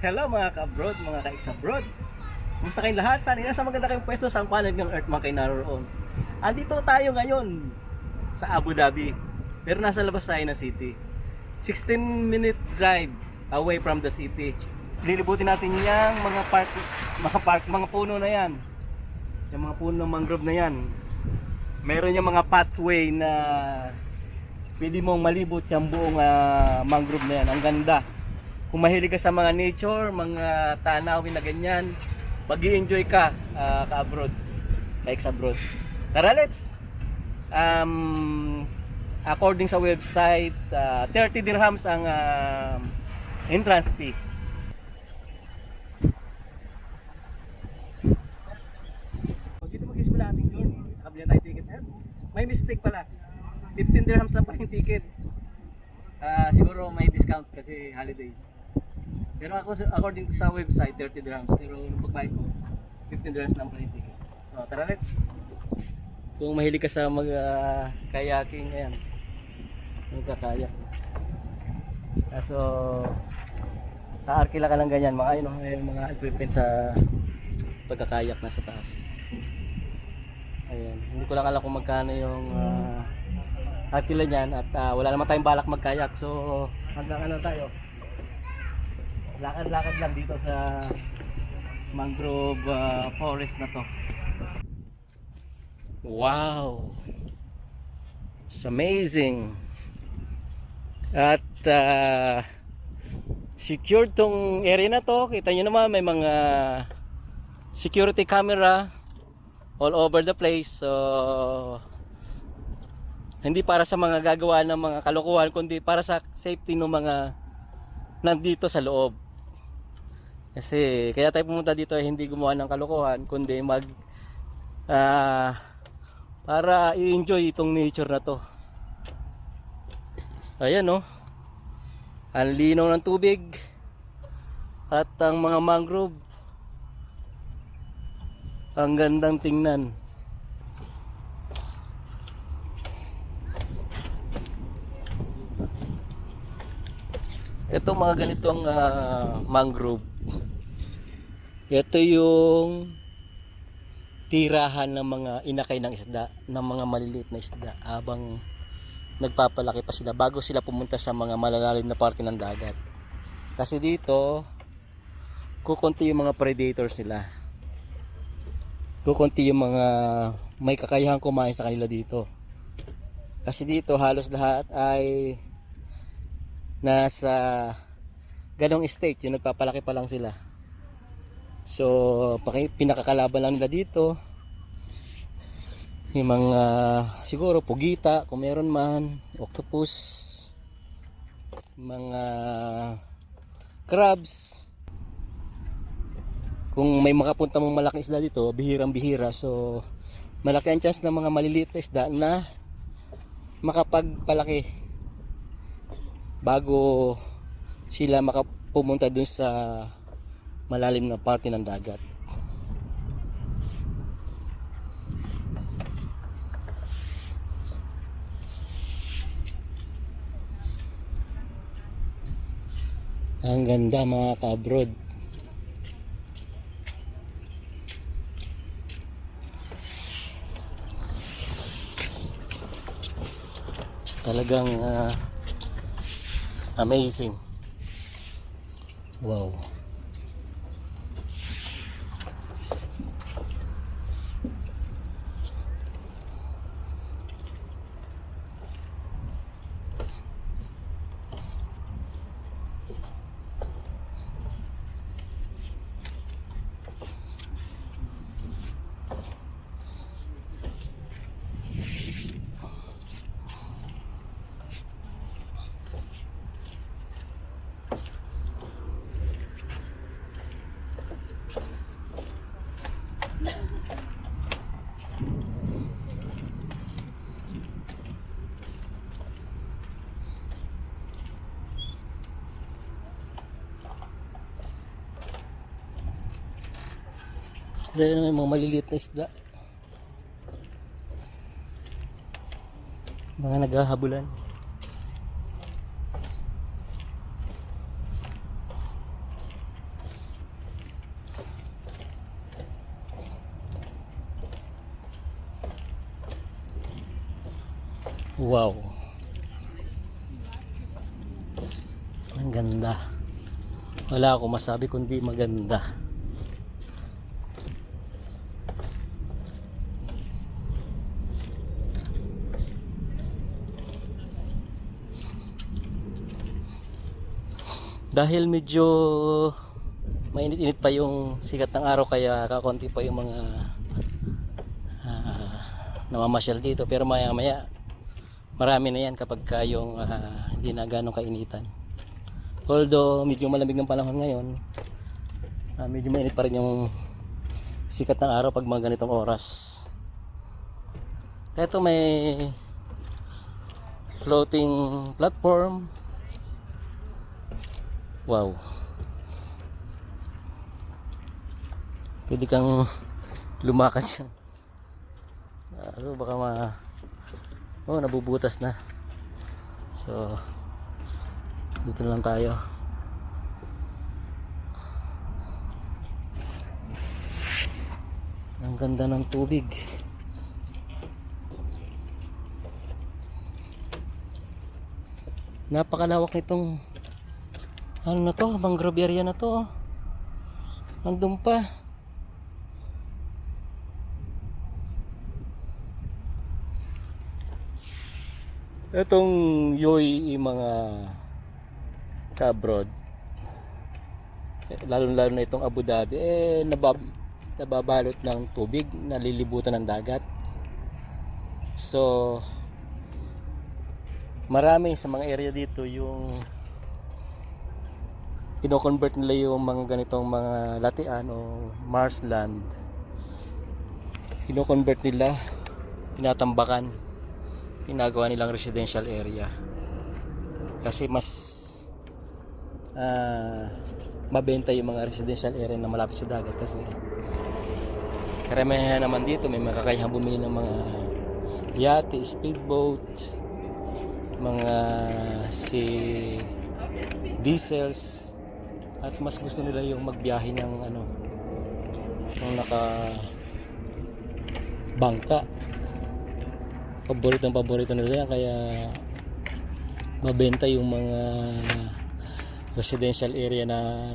Hello mga ka-abroad, mga ka-ex-abroad. Kumusta kayong lahat? Sana nasa maganda kayong pwesto sa panig ng Earth mga kayo naroon. Andito tayo ngayon sa Abu Dhabi. Pero nasa labas tayo ng city. 16 minute drive away from the city. Lilibutin natin yung mga park, mga park, mga puno na yan. Yung mga puno ng mangrove na yan. Meron yung mga pathway na pwede mong malibot yung buong ah, mangrove na yan. Ang ganda. Kung mahilig ka sa mga nature, mga tanawin na ganyan, mag enjoy ka ah, ka-abroad, ka-ex-abroad. Tara, let's! Um, according sa website, ah, 30 dirhams ang ah, entrance fee. Mag-ismula ating journey. Nakabili na tayo ticket. Eh, May mistake pala. 15 dirhams lang pala yung ticket. Ah, siguro may discount kasi holiday. Pero ako according to sa website 30 dirhams pero nung pagbayad ko 15 dirhams lang pala yung ticket. So tara let's. Kung mahilig ka sa mag ah, kayaking ayan. Magkakayak. Kaso Kaarkila ka lang ganyan, mga ano, may mga equipment sa pagkakayak na sa taas. Ayan, hindi ko lang alam kung magkano yung uh, arkila niyan at ah, wala naman tayong balak magkayak. So, hanggang ano tayo? Lakad-lakad lang dito sa mangrove ah, forest na to. Wow! It's amazing! At ah, secured tong area na to. Kita nyo naman may mga security camera all over the place. So hindi para sa mga gagawa ng mga kalokohan kundi para sa safety ng mga nandito sa loob. Kasi kaya tayo pumunta dito ay hindi gumawa ng kalokohan kundi mag ah, para i-enjoy itong nature na to. Ayan no. Ang linaw ng tubig at ang mga mangrove ang gandang tingnan. Ito mga ganitong ah, mangrove. Ito yung tirahan ng mga inakay ng isda, ng mga maliliit na isda habang nagpapalaki pa sila bago sila pumunta sa mga malalalim na parte ng dagat. Kasi dito, kukunti yung mga predators nila. Kukunti yung mga may kakayahan kumain sa kanila dito. Kasi dito halos lahat ay nasa ganong state, yung nagpapalaki pa lang sila. So, pinakakalaban lang nila dito, yung mga siguro pugita kung meron man octopus mga crabs. Kung may makapunta mong malaking isda dito bihirang bihira so malaki ang chance ng mga maliliit na isda na makapagpalaki bago sila makapumunta dun sa malalim na parte ng dagat Ang ganda mga ka-abroad. Talagang ah, amazing. Wow. Kaya naman mga maliliit na isda. Mga naghahabulan. Wow. Ang ganda. Wala akong masabi kundi maganda. Dahil medyo mainit-init pa yung sikat ng araw kaya kakonti pa yung mga ah, namamasyal dito. Pero maya maya marami na yan kapag ka yung ah, hindi na ganong kainitan. Although medyo malamig ng panahon ngayon ah, medyo mainit pa rin yung sikat ng araw pag mga ganitong oras. Eto may floating platform wow. Pwede kang lumakad siya. Ah, so baka ma oh nabubutas na. So dito lang tayo. Ang ganda ng tubig. Napakalawak nitong ano na to mangrove area na to oh. andun pa Itong yoy mga kabrod, lalo lalo na itong Abu Dhabi, eh nabab, nababalot ng tubig, nalilibutan ng dagat. So, marami sa mga area dito yung kino-convert nila yung mga ganitong mga latian o marshland. Kino-convert nila, tinatambakan ginagawa nilang residential area kasi mas ah, mabenta yung mga residential area na malapit sa dagat kasi karamihan naman dito may makakayahang bumili ng mga yate, speedboat mga si diesels at mas gusto nila yung magbiyahe ng ano ng naka bangka. Paborito ng paborito nila yan kaya mabenta yung mga residential area na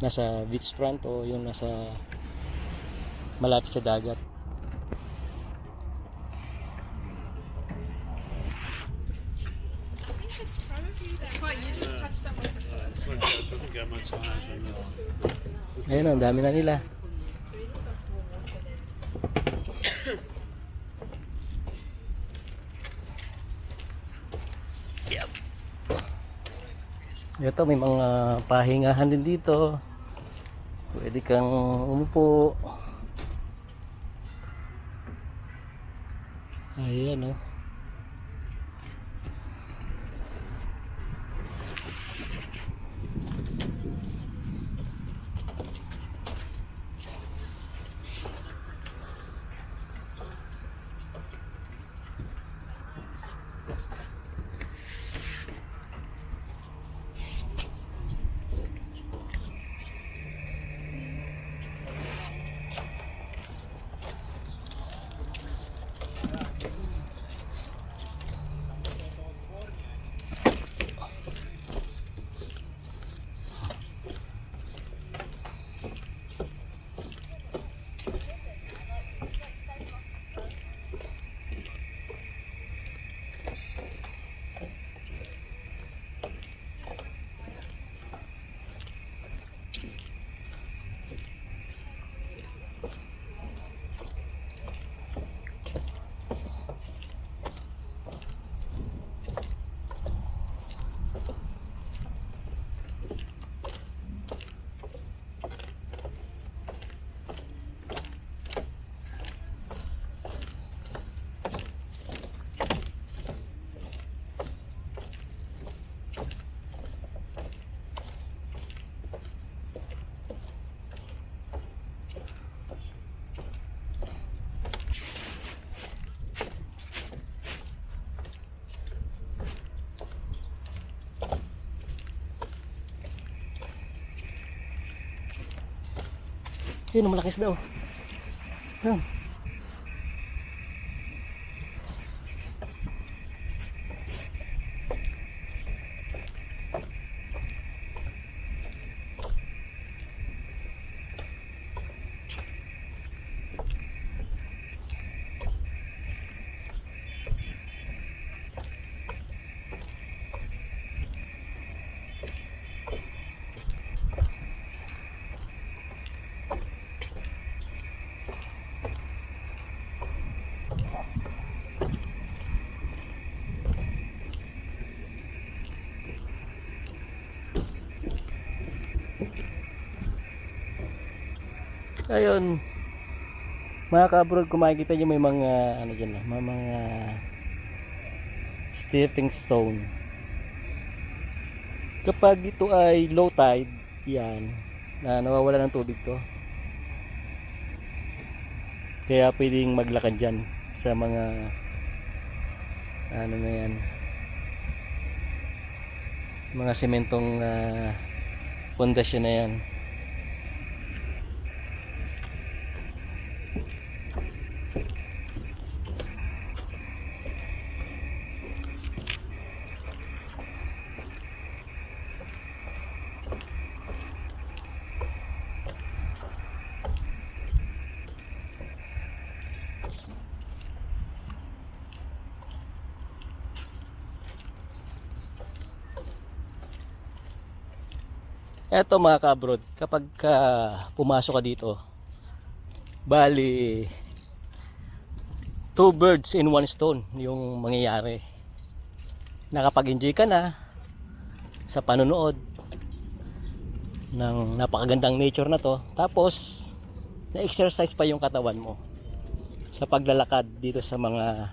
nasa beachfront o yung nasa malapit sa dagat ayun ang dami na nila Ito may mga pahingahan din dito. Pwede kang umupo. Ayan oh. Yun, malakis daw. Yun. Ayun. Mga ka-abroad, kung makikita nyo may mga, ano dyan, may mga stepping stone. Kapag ito ay low tide, yan, na nawawala ng tubig to. Kaya pwedeng maglakad dyan sa mga, ano na yan, mga sementong ah, pundasyon na yan. Eto mga kabrod, kapag ka pumasok ka dito, bali two birds in one stone yung mangyayari. Nakapag-enjoy ka na sa panonood ng napakagandang nature na to. Tapos, na-exercise pa yung katawan mo sa paglalakad dito sa mga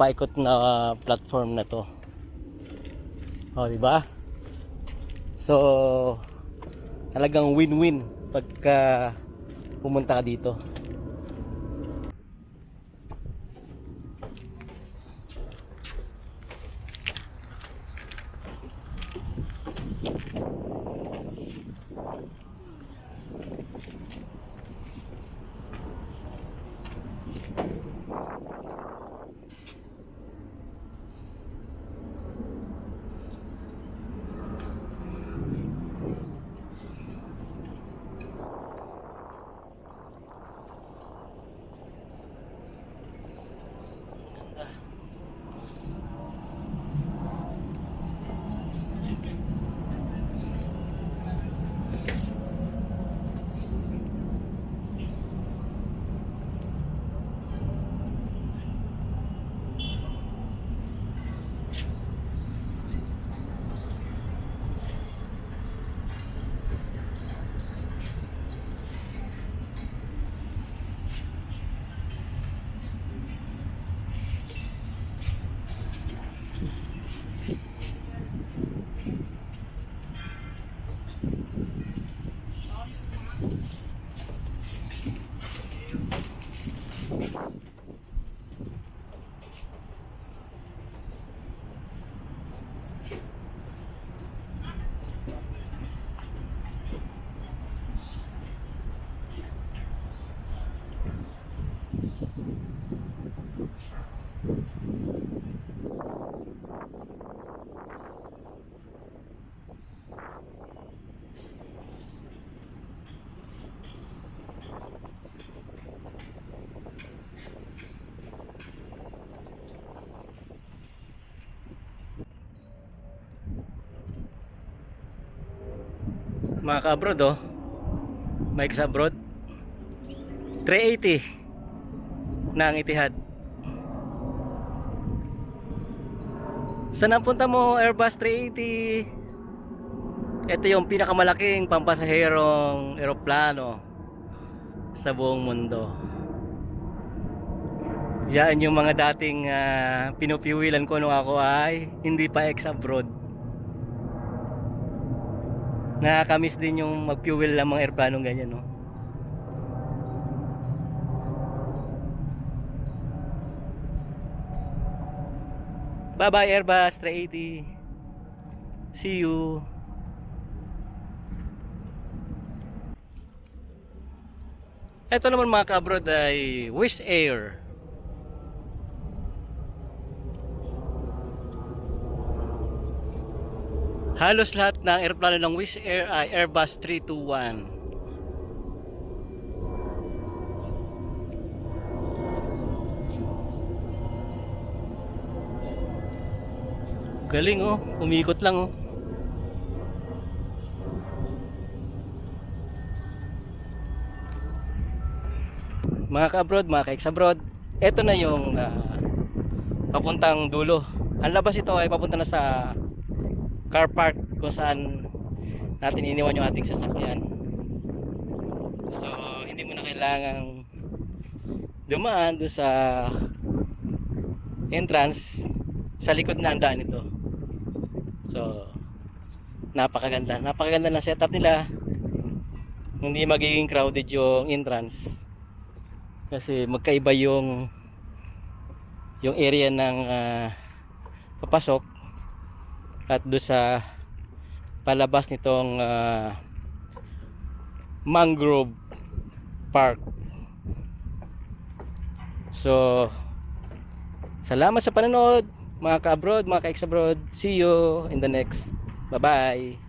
paikot na platform na to. O, di ba? So, talagang win-win pagka pumunta ka dito. Mga ka-abroad oh. Mike sa abroad. 380 na ang itihad. Saan ang punta mo Airbus 380? Ito yung pinakamalaking pampasaherong eroplano sa buong mundo. Yan yung mga dating uh, pinupiwilan ko nung ako ay hindi pa ex-abroad. Nakakamiss din yung mag-fuel ng mga airplanong ganyan, no? Bye-bye Airbus 380. See you. Ito naman mga kabrod ay Wizz Air. Halos lahat ng aeroplano ng Wizz Air ay Airbus 321. Galing oh, umikot lang oh. Mga ka-abroad, mga ka-ex-abroad, ito na yung ah, papuntang dulo. Ang labas ito ay papunta na sa car park kung saan natin iniwan yung ating sasakyan. So, kailangang dumaan doon sa entrance sa likod na ang daan ito. So, napakaganda. Napakaganda ng setup nila. Hindi magiging crowded yung entrance. Kasi magkaiba yung yung area ng ah, papasok at doon sa palabas nitong ah, mangrove park. So, salamat sa panonood mga ka-abroad, mga ka-ex-abroad. See you in the next. Bye-bye.